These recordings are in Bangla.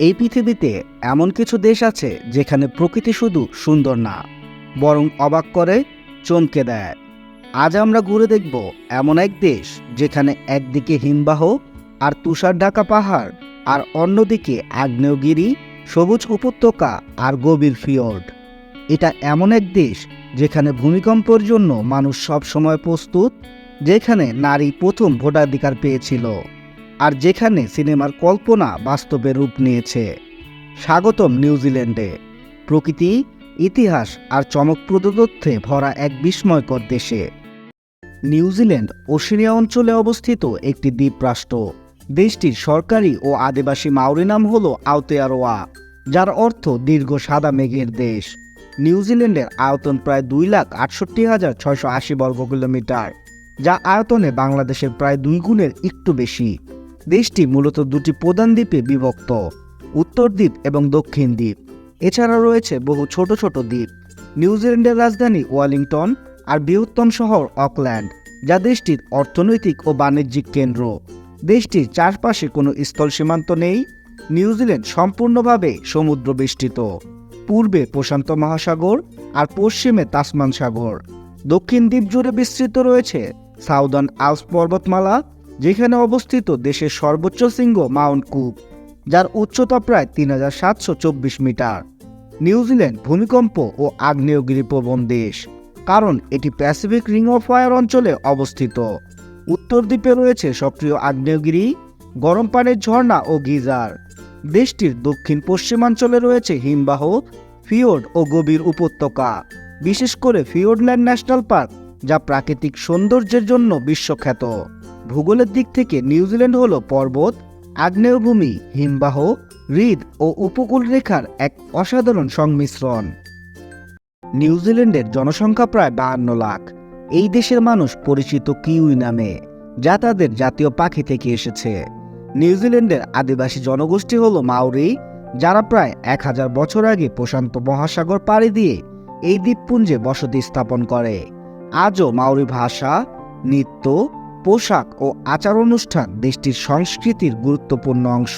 এই পৃথিবীতে এমন কিছু দেশ আছে যেখানে প্রকৃতি শুধু সুন্দর না, বরং অবাক করে, চমকে দেয়। আজ আমরা ঘুরে দেখব এমন এক দেশ যেখানে একদিকে হিমবাহ আর তুষার ঢাকা পাহাড় আর অন্যদিকে আগ্নেয়গিরি, সবুজ উপত্যকা আর গভীর ফিয়র্ড। এটা এমন এক দেশ যেখানে ভূমিকম্পের জন্য মানুষ সব সময় প্রস্তুত, যেখানে নারী প্রথম ভোটাধিকার পেয়েছিল। আর যেখানে সিনেমার কল্পনা বাস্তবে রূপ নিয়েছে। স্বাগতম নিউজিল্যান্ডে। প্রকৃতি, ইতিহাস আর চমকপ্রদ তথ্যে ভরা এক বিস্ময়কর দেশে। নিউজিল্যান্ড ওশেনিয়া অঞ্চলে অবস্থিত একটি দ্বীপরাষ্ট্র। দেশটির সরকারি ও আদিবাসী মাওরি নাম হল আওতেয়ারোয়া, যার অর্থ দীর্ঘ সাদা মেঘের দেশ। নিউজিল্যান্ডের আয়তন প্রায় দুই লাখ আটষট্টি হাজার ছয়শো আশি বর্গ কিলোমিটার যা আয়তনে বাংলাদেশের প্রায় দুই গুণের একটু বেশি। দেশটি মূলত দুটি প্রধান দ্বীপে বিভক্ত, উত্তর দ্বীপ এবং দক্ষিণ দ্বীপ। এছাড়া রয়েছে বহু ছোট ছোট দ্বীপ নিউজিল্যান্ডের রাজধানী ওয়েলিংটন আর বৃহত্তম শহর অকল্যান্ড, যা দেশটির অর্থনৈতিক ও বাণিজ্যিক কেন্দ্র। দেশটির চারপাশে কোনো স্থল সীমান্ত নেই নিউজিল্যান্ড সম্পূর্ণভাবে সমুদ্র বেষ্টিত পূর্বে প্রশান্ত মহাসাগর আর পশ্চিমে তাসমান সাগর। দক্ষিণ দ্বীপ জুড়ে বিস্তৃত রয়েছে সাউদার্ন আলস পর্বতমালা যেখানে অবস্থিত দেশের সর্বোচ্চ শৃঙ্গ মাউন্ট কুক যার উচ্চতা প্রায় তিন হাজার সাতশো চব্বিশ মিটার। নিউজিল্যান্ড ভূমিকম্প ও আগ্নেয়গিরি প্রবণ দেশ, কারণ এটি প্যাসিফিক রিং অফ ফায়ার অঞ্চলে অবস্থিত। উত্তর দ্বীপে রয়েছে সক্রিয় আগ্নেয়গিরি, গরম পানির ঝর্ণা ও গিজার। দেশটির দক্ষিণ পশ্চিমাঞ্চলে রয়েছে হিমবাহ ফিওর্ড ও গভীর উপত্যকা, বিশেষ করে ফিওর্ডল্যান্ড ন্যাশনাল পার্ক, যা প্রাকৃতিক সৌন্দর্যের জন্য বিশ্বখ্যাত। ভূগোলের দিক থেকে নিউজিল্যান্ড হল পর্বত, আগ্নেয়ভূমি, হিমবাহ, হ্রদ ও উপকূল রেখার এক অসাধারণ সংমিশ্রণ। নিউজিল্যান্ডের জনসংখ্যা প্রায় বাহান্ন লাখ। এই দেশের মানুষ পরিচিত কিউই নামে, যা তাদের জাতীয় পাখি থেকে এসেছে। নিউজিল্যান্ডের আদিবাসী জনগোষ্ঠী হল মাউরি যারা প্রায় এক হাজার বছর আগে প্রশান্ত মহাসাগর পাড়ি দিয়ে এই দ্বীপপুঞ্জে বসতি স্থাপন করে। আজও মাউরি ভাষা, নৃত্য পোশাক ও আচার অনুষ্ঠান দেশটির সংস্কৃতির গুরুত্বপূর্ণ অংশ।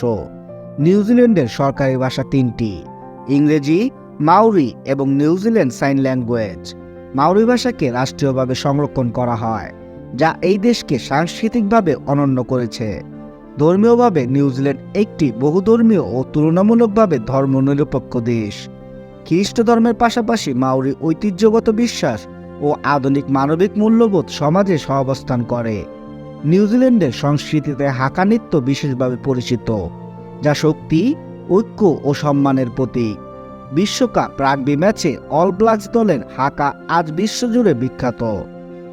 নিউজিল্যান্ডের সরকারি ভাষা তিনটি, ইংরেজি মাউরি এবং নিউজিল্যান্ড সাইন ল্যাঙ্গুয়েজ। মাউরি ভাষাকে রাষ্ট্রীয়ভাবে সংরক্ষণ করা হয়, যা এই দেশকে সাংস্কৃতিকভাবে অনন্য করেছে। ধর্মীয়ভাবে নিউজিল্যান্ড একটি বহুধর্মীয় ও তুলনামূলকভাবে ধর্মনিরপেক্ষ দেশ। খ্রিস্ট ধর্মের পাশাপাশি মাউরি ঐতিহ্যগত বিশ্বাস ও আধুনিক মানবিক মূল্যবোধ সমাজে সহাবস্থান করে। নিউজিল্যান্ডের সংস্কৃতিতে হাকা নৃত্য বিশেষভাবে পরিচিত, যা শক্তি, ঐক্য ও সম্মানের প্রতীক। বিশ্বকাপ রাগবি ম্যাচে অল ব্ল্যাকস দলের হাকা আজ বিশ্বজুড়ে বিখ্যাত।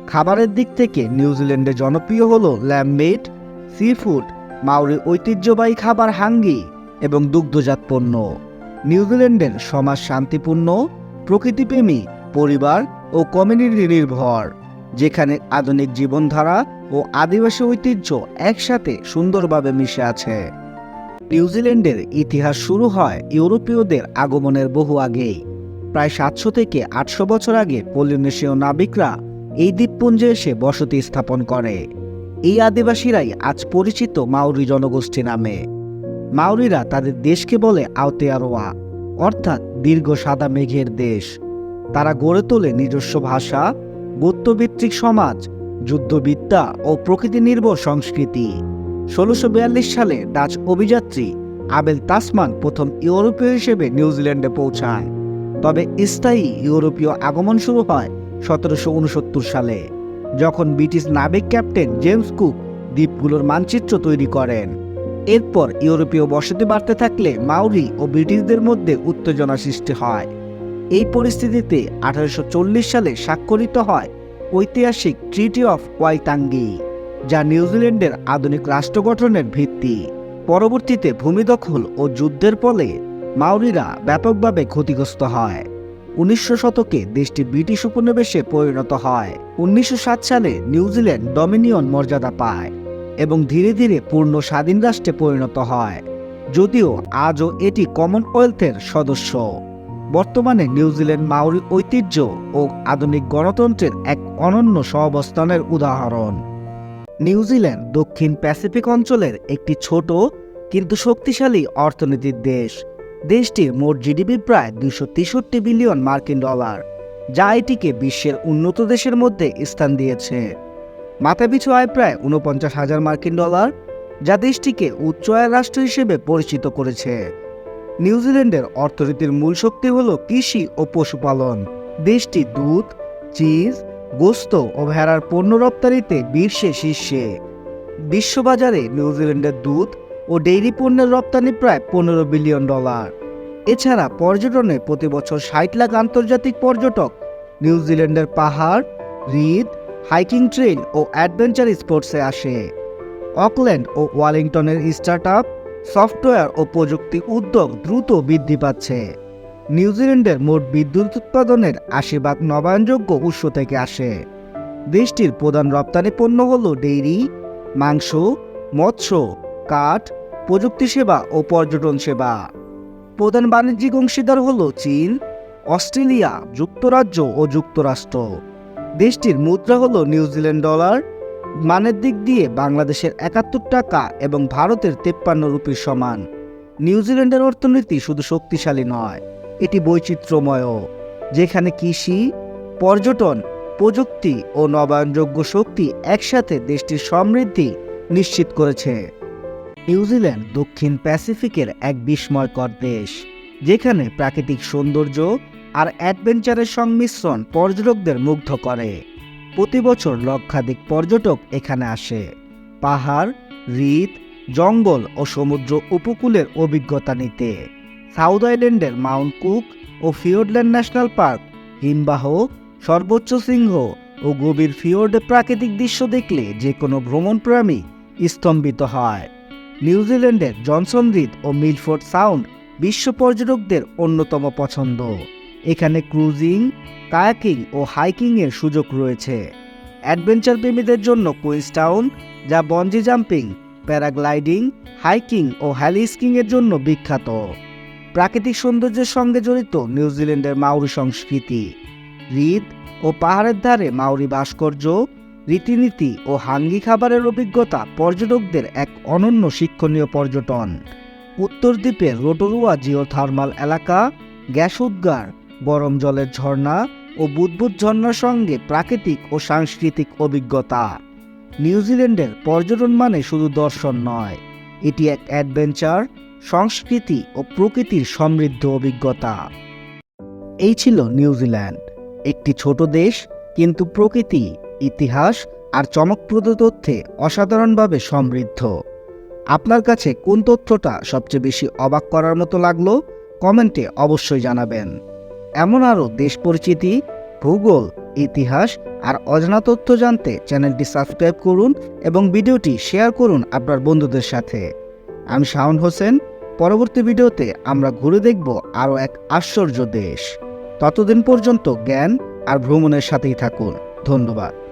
খাবারের দিক থেকে নিউজিল্যান্ডে জনপ্রিয় হল ল্যামমেট সি ফুড মাউরি ঐতিহ্যবাহী খাবার হাঙ্গি এবং দুগ্ধজাত পণ্য। নিউজিল্যান্ডের সমাজ শান্তিপূর্ণ, প্রকৃতিপ্রেমী, পরিবার ও কমিউনিটি নির্ভর। যেখানে আধুনিক জীবনধারা ও আদিবাসী ঐতিহ্য একসাথে সুন্দরভাবে মিশে আছে। নিউজিল্যান্ডের ইতিহাস শুরু হয় ইউরোপীয়দের আগমনের বহু আগেই। প্রায় সাতশো থেকে আটশো বছর আগে পলিনেশীয় নাবিকরা এই দ্বীপপুঞ্জে এসে বসতি স্থাপন করে। এই আদিবাসীরাই আজ পরিচিত মাউরি জনগোষ্ঠী নামে। মাউরিরা তাদের দেশকে বলে আওতেয়ারোয়া, অর্থাৎ দীর্ঘ সাদা মেঘের দেশ। তারা গড়ে তোলে নিজস্ব ভাষা গোত্রভিত্তিক সমাজ, যুদ্ধবিদ্যা ও প্রকৃতি নির্ভর সংস্কৃতি। ষোলোশো সালে ডাচ অভিযাত্রী আবেল তাসমান প্রথম ইউরোপীয় হিসেবে নিউজিল্যান্ডে পৌঁছায়। তবে স্থায়ী ইউরোপীয় আগমন শুরু হয় সতেরোশো উনসত্তর সালে, যখন ব্রিটিশ নাবিক ক্যাপ্টেন জেমস কুক দ্বীপগুলোর মানচিত্র তৈরি করেন। এরপর ইউরোপীয় বসতি বাড়তে থাকলে মাউরি ও ব্রিটিশদের মধ্যে উত্তেজনা সৃষ্টি হয়। এই পরিস্থিতিতে আঠারোশো চল্লিশ সালে স্বাক্ষরিত হয় ঐতিহাসিক ট্রিটি অফ ওয়াইতাঙ্গি যা নিউজিল্যান্ডের আধুনিক রাষ্ট্র গঠনের ভিত্তি। পরবর্তীতে ভূমিদখল ও যুদ্ধের ফলে মাউরিরা ব্যাপকভাবে ক্ষতিগ্রস্ত হয়। উনিশশো শতকে দেশটি ব্রিটিশ উপনিবেশে পরিণত হয়। উনিশশো সাত সালে নিউজিল্যান্ড ডমিনিয়ন মর্যাদা পায় এবং ধীরে ধীরে পূর্ণ স্বাধীন রাষ্ট্রে পরিণত হয়, যদিও আজও এটি কমনওয়েলথের সদস্য। বর্তমানে নিউজিল্যান্ড মাউরি ঐতিহ্য ও আধুনিক গণতন্ত্রের এক অনন্য সহাবস্থানের উদাহরণ। নিউজিল্যান্ড দক্ষিণ প্যাসিফিক অঞ্চলের একটি ছোট কিন্তু শক্তিশালী অর্থনীতির দেশ। দেশটির মোট জিডিপি প্রায় দুশো তেষট্টি বিলিয়ন মার্কিন ডলার, যা এটিকে বিশ্বের উন্নত দেশের মধ্যে স্থান দিয়েছে। মাথাপিছু আয় প্রায় উনপঞ্চাশ হাজার মার্কিন ডলার, যা দেশটিকে উচ্চ আয়ের রাষ্ট্র হিসেবে পরিচিত করেছে। নিউজিল্যান্ডের অর্থনীতির মূল শক্তি হল কৃষি ও পশুপালন। দেশটি দুধ, চিজ, গোস্ত ও ভেড়ার পণ্য রপ্তানিতে বিশ্বে শীর্ষে। বিশ্ববাজারে নিউজিল্যান্ডের দুধ ও ডেইরি পণ্যের রপ্তানি প্রায় পনেরো বিলিয়ন ডলার। এছাড়া পর্যটনে প্রতি বছর ষাট লাখ আন্তর্জাতিক পর্যটক নিউজিল্যান্ডের পাহাড় হ্রদ হাইকিং ট্রেল ও অ্যাডভেঞ্চার স্পোর্টসে আসে। অকল্যান্ড ও ওয়ালিংটনের স্টার্ট আপ সফটওয়্যার ও প্রযুক্তি উদ্যোগ দ্রুত বৃদ্ধি পাচ্ছে। নিউজিল্যান্ডের মোট বিদ্যুৎ উৎপাদনের আশি ভাগ নবায়নযোগ্য উৎস থেকে আসে। দেশটির প্রধান রপ্তানি পণ্য হল ডেইরি, মাংস, মৎস্য, কাঠ, প্রযুক্তি সেবা ও পর্যটন সেবা। প্রধান বাণিজ্যিক অংশীদার হল চীন, অস্ট্রেলিয়া, যুক্তরাজ্য ও যুক্তরাষ্ট্র। দেশটির মুদ্রা হল নিউজিল্যান্ড ডলার মানের দিক দিয়ে বাংলাদেশের একাত্তর টাকা এবং ভারতের তেপ্পান্ন রুপির সমান। নিউজিল্যান্ডের অর্থনীতি শুধু শক্তিশালী নয়, এটি বৈচিত্র্যময় যেখানে কৃষি, পর্যটন, প্রযুক্তি ও নবায়নযোগ্য শক্তি একসাথে দেশটির সমৃদ্ধি নিশ্চিত করেছে। নিউজিল্যান্ড দক্ষিণ প্যাসিফিকের এক বিস্ময়কর দেশ, যেখানে প্রাকৃতিক সৌন্দর্য আর অ্যাডভেঞ্চারের সংমিশ্রণ পর্যটকদের মুগ্ধ করে। প্রতি বছর লক্ষাধিক পর্যটক এখানে আসে। পাহাড়, হ্রদ, জঙ্গল ও সমুদ্র উপকূলের অভিজ্ঞতা নিতে। সাউথ আইল্যান্ডের মাউন্ট কুক ও ফিওর্ডল্যান্ড ন্যাশনাল পার্ক, হিমবাহ, সর্বোচ্চ সিংহ ও গভীর ফিওর্ডে প্রাকৃতিক দৃশ্য দেখলে যে কোনো ভ্রমণপ্রেমী স্তম্ভিত হয়। নিউজিল্যান্ডের জনসন ও মিলফোর্ড সাউন্ড বিশ্ব পর্যটকদের অন্যতম পছন্দ। এখানে ক্রুজিং, কায়াকিং ও হাইকিংয়ের সুযোগ রয়েছে। অ্যাডভেঞ্চার প্রেমীদের জন্য কুইন্সটাউন যা বঞ্জি জাম্পিং, প্যারাগ্লাইডিং, হাইকিং ও হ্যালি স্কিংয়ের জন্য বিখ্যাত। প্রাকৃতিক সৌন্দর্যের সঙ্গে জড়িত নিউজিল্যান্ডের মাউরি সংস্কৃতি। হ্রদ ও পাহাড়ের ধারে মাউরি ভাস্কর্য, রীতিনীতি ও হাঙ্গি খাবারের অভিজ্ঞতা পর্যটকদের এক অনন্য শিক্ষণীয় পর্যটন। উত্তর দ্বীপের রোটোরুয়া জিওথার্মাল এলাকা, গ্যাস উদ্গার গরম জলের ঝর্ণা ও বুদ্বুদ ঝর্ণার সঙ্গে প্রাকৃতিক ও সাংস্কৃতিক অভিজ্ঞতা। নিউজিল্যান্ডের পর্যটন মানে শুধু দর্শন নয়, এটি এক অ্যাডভেঞ্চার, সংস্কৃতি ও প্রকৃতির সমৃদ্ধ অভিজ্ঞতা। এই ছিল নিউজিল্যান্ড একটি ছোট দেশ, কিন্তু প্রকৃতি, ইতিহাস আর চমকপ্রদ তথ্যে অসাধারণভাবে সমৃদ্ধ। আপনার কাছে কোন তথ্যটা সবচেয়ে বেশি অবাক করার মতো লাগল? কমেন্টে অবশ্যই জানাবেন। এমন আরও দেশ পরিচিতি, ভূগোল, ইতিহাস আর অজানা তথ্য জানতে চ্যানেলটি সাবস্ক্রাইব করুন এবং ভিডিওটি শেয়ার করুন আপনার বন্ধুদের সাথে। আমি শাওন হোসেন, পরবর্তী ভিডিওতে আমরা ঘুরে দেখব আরও এক আশ্চর্য দেশ। ততদিন পর্যন্ত জ্ঞান আর ভ্রমণের সাথেই থাকুন। ধন্যবাদ।